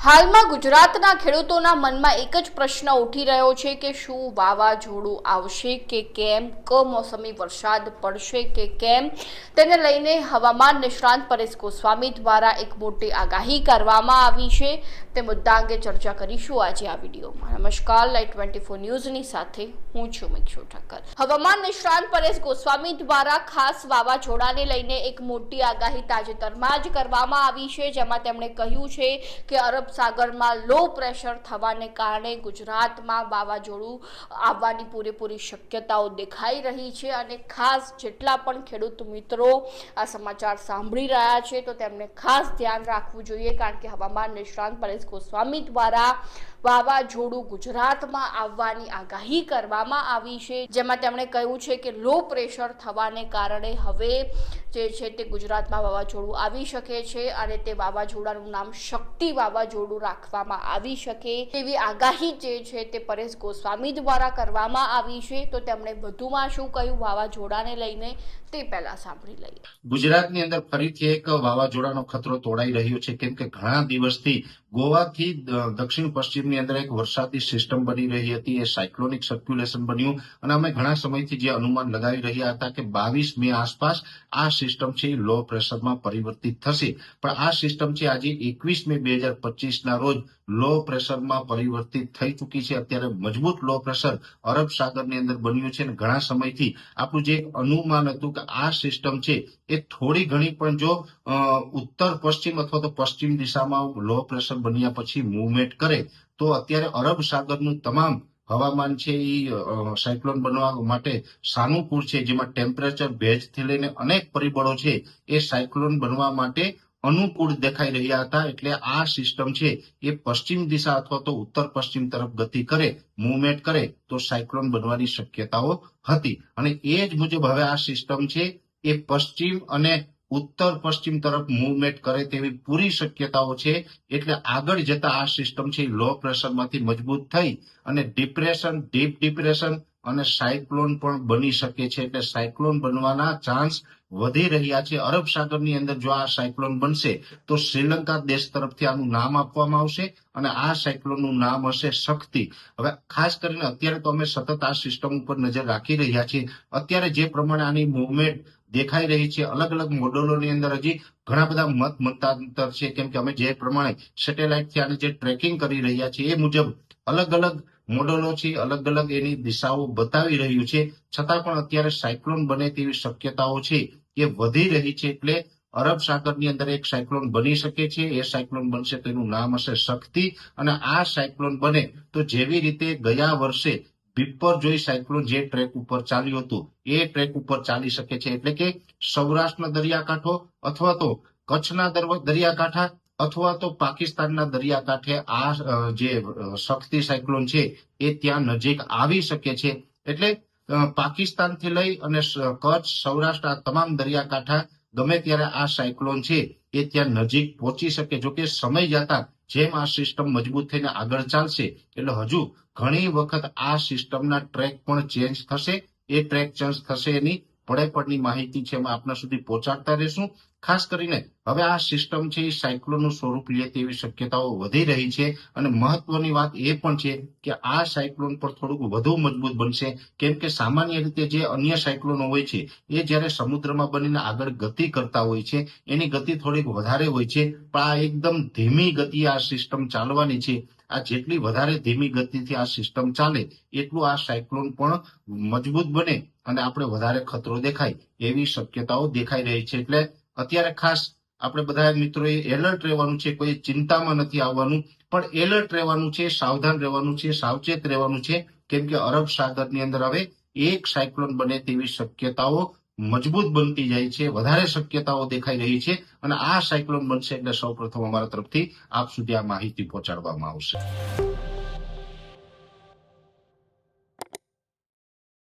હાલમાં ગુજરાતના ખેડૂતોના મનમાં એક જ પ્રશ્ન ઉઠી રહ્યો છે કે શું વાવાઝોડું આવશે કે કેમ? કમોસમી વરસાદ પડશે કે કેમ? તેને લઈને હવામાન નિષ્ણાંત પરેશ ગોસ્વામી દ્વારા એક મોટી આગાહી કરવામાં આવી છે. તે મુદ્દા અંગે ચર્ચા કરીશું આજે આ વિડીયોમાં. નમસ્કાર લાઈટ ટ્વેન્ટી ફોર ન્યૂઝની સાથે હું છું મિક્ષુ ઠક્કર. હવામાન નિષ્ણાંત પરેશ ગોસ્વામી દ્વારા ખાસ વાવાઝોડાને લઈને એક મોટી આગાહી તાજેતરમાં જ કરવામાં આવી છે, જેમાં તેમણે કહ્યું છે કે અરબ સાગરમાં લો પ્રેશર થવાને કારણે ગુજરાતમાં વાવાઝોડું આવવાની પૂરેપૂરી શક્યતાઓ દેખાઈ રહી છે અને ખાસ જેટલા પણ ખેડૂત મિત્રો આ સમાચાર સાંભળી રહ્યા છે, તો તેમને ખાસ ધ્યાન રાખવું જોઈએ, કારણ કે હવામાન નિષ્ણાંત પરેશ ગોસ્વામી દ્વારા વાવાઝોડું ગુજરાતમાં આવવાની આગાહી કરવામાં આવી છે. જેમાં તેમણે કહ્યું છે કે લો પ્રેશર થવાને કારણે હવે જે છે તે ગુજરાતમાં વાવાઝોડું આવી શકે છે અને તે વાવાઝોડાનું નામ શક્તિ વાવાઝોડું રાખવામાં આવી શકે. તેવી આગાહી જે છે તે પરેશ ગોસ્વામી દ્વારા કરવામાં આવી છે. તો તેમણે વધુમાં શું કહ્યું? વાવાઝોડાને લઈને તે પહેલા સાંભળી લઈએ. ગુજરાતની અંદર ફરીથી એક વાવાઝોડાનો ખતરો તોડાઈ રહ્યો છે. કેમ કે ઘણા દિવસથી ગોવાથી દક્ષિણ પશ્ચિમની અંદર એક વરસાદી સિસ્ટમ બની રહી હતી, એ સાયક્લોનિક સર્ક્યુલેશન બન્યું અને અમે ઘણા સમયથી જે અનુમાન લગાવી રહ્યા હતા કે બાવીસ મે આસપાસ આ સિસ્ટમ છે લો પ્રેશરમાં પરિવર્તિત થશે. પણ આ સિસ્ટમ છે આજે એકવીસ મે બે હજાર પચીસના રોજ લો પ્રેશરમાં પરિવર્તિત થઈ ચૂકી છે. અત્યારે મજબૂત લો પ્રેશર અરબ સાગરની અંદર બન્યું છે અને ઘણા સમયથી આપણું જે અનુમાન હતું કે આ સિસ્ટમ છે એ થોડી ઘણી પણ જો ઉત્તર પશ્ચિમ અથવા તો પશ્ચિમ દિશામાં લો પ્રેશર બન્યા પછી મૂવમેન્ટ કરે, તો અત્યારે અરબ સાગરનું તમામ હવામાન છે એ સાયક્લોન બનવા માટે સાનુકૂળ છે, જેમાં ટેમ્પરેચર ભેજથી લઈને અનેક પરિબળો છે, એ સાયક્લોન બનવા માટે અનુકૂળ દેખાઈ રહ્યા હતા. એટલે આ સિસ્ટમ છે એ પશ્ચિમ દિશા અથવા તો ઉત્તર પશ્ચિમ તરફ ગતિ કરે મૂવમેન્ટ કરે, તો સાયક્લોન બનવાની શક્યતાઓ હતી. અને એ જ મુજબ હવે આ સિસ્ટમ છે એ પશ્ચિમ અને ઉત્તર પશ્ચિમ તરફ મુવમેન્ટ કરે તેવી પૂરી શક્યતાઓ છે, એટલે આગળ જતા આ સિસ્ટમ છે લો પ્રેશરમાંથી મજબૂત થઈ અને ડિપ્રેશન ડીપ ડિપ્રેશન અને સાયક્લોન પણ બની શકે છે. એટલે સાયક્લોન બનવાના ચાન્સ વધી રહ્યા છે. અરબ સાગરની અંદર જો આ સાયક્લોન બનશે, તો શ્રીલંકા દેશ તરફથી આનું નામ આપવામાં આવશે અને આ સાયક્લોનનું નામ હશે શક્તિ. હવે ખાસ કરીને અત્યારે તો અમે સતત આ સિસ્ટમ ઉપર નજર રાખી રહ્યા છીએ. અત્યારે જે પ્રમાણે આની મુવમેન્ટ દેખાઈ રહી છે, અલગ અલગ મોડલોની અંદર હજી ઘણા બધા મત મતાંતર છે. કેમ કે અમે જે પ્રમાણે સેટેલાઇટથી આને જે ટ્રેકિંગ કરી રહ્યા છીએ, એ મુજબ અલગ અલગ મોડેલો છે અલગ અલગ એની દિશાઓ બતાવી રહ્યું છે. છતાં પણ અત્યારે સાયક્લોન બને તેવી શક્યતાઓ છે એ વધી રહી છે એટલે અરબ સાગરની અંદર એક સાયક્લોન બની શકે છે. એ સાયક્લોન બનશે તેનું નામ હશે શક્તિ અને આ સાયક્લોન બને તો જેવી રીતે ગયા વર્ષે બિપરજોય સાયક્લોન જે ટ્રેક ઉપર ચાલ્યું હતું, એ ટ્રેક ઉપર ચાલી શકે છે. એટલે કે સૌરાષ્ટ્રના દરિયાકાંઠો અથવા તો કચ્છના દરિયાકાંઠા અથવા તો પાકિસ્તાનના દરિયાકાંઠે આ જે શક્તિ સાયક્લોન છે, એ ત્યાં નજીક આવી શકે છે. એટલે પાકિસ્તાનથી લઈ અને કચ્છ, સૌરાષ્ટ્ર, આ તમામ દરિયાકાંઠા ગમે ત્યારે આ સાયક્લોન છે, એ ત્યાં નજીક પહોંચી શકે. જો કે સમય જતા જેમ આ સિસ્ટમ મજબૂત થઈને આગળ ચાલશે, એટલે હજુ ઘણી વખત આ સિસ્ટમના ટ્રેક પણ ચેન્જ થશે. એ ટ્રેક ચેન્જ થશે એની પડની માહિતી છે, એમાં આપના સુધી પહોંચાડતા રહીશું. ખાસ કરીને હવે આ સિસ્ટમ છે, એ સાયક્લોનનું સ્વરૂપ લે તેવી શક્યતાઓ વધી રહી છે. અને મહત્વની વાત એ પણ છે કે આ સાયક્લોન પર થોડુંક વધુ મજબૂત બનશે. કેમ કે સામાન્ય રીતે જે અન્ય સાયક્લોનો હોય છે, એ જ્યારે સમુદ્રમાં બનીને આગળ ગતિ કરતા હોય છે, એની ગતિ થોડીક વધારે હોય છે. પણ આ એકદમ ધીમી ગતિએ આ સિસ્ટમ ચાલવાની છે. આ જેટલી વધારે ધીમી ગતિથી આ સિસ્ટમ ચાલે, એટલું આ સાયક્લોન પણ મજબૂત બને અને આપણે વધારે ખતરો દેખાય એવી શક્યતાઓ દેખાઈ રહી છે. એટલે અત્યારે ખાસ આપણે બધા મિત્રોએ એલર્ટ રહેવાનું છે, કોઈ ચિંતામાં નથી આવવાનું, પણ એલર્ટ રહેવાનું છે, સાવધાન રહેવાનું છે, સાવચેત રહેવાનું છે. કેમ કે અરબ સાગરની અંદર હવે એક સાયક્લોન બને તેવી શક્યતાઓ મજબૂત બનતી જાય છે, વધારે શક્યતાઓ દેખાઈ રહી છે અને આ સાયક્લોન બનશે એટલે સૌપ્રથમ અમારા તરફથી આપ સુધી આ માહિતી પહોંચાડવામાં આવશે.